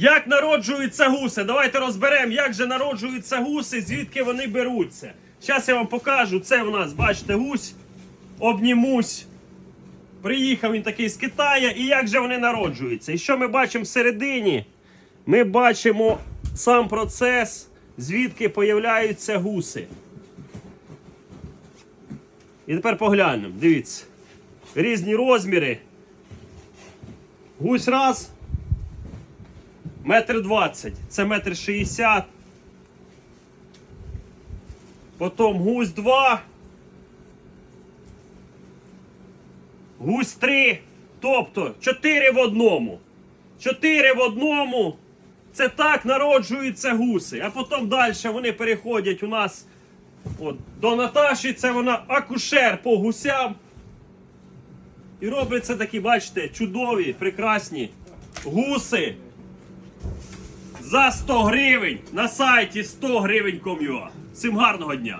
Як народжуються гуси? Давайте розберемо, як же народжуються гуси, звідки вони беруться. Зараз я вам покажу. Це у нас, бачите, гусь, обнімусь. Приїхав він такий з Китаю, і як же вони народжуються? І що ми бачимо всередині? Ми бачимо сам процес, звідки появляються гуси. І тепер поглянемо, дивіться. Різні розміри. Гусь раз. Метр двадцять. Це метр шістдесят. Потім гусь два. Гусь три. Тобто 4 в одному. 4 в одному. Це так народжуються гуси. А потім далі вони переходять у нас от, до Наташі. Це вона акушер по гусям. І робляться такі, бачите, чудові, прекрасні гуси. За 100 гривень на сайті 100 гривень.com.ua. Всім гарного дня!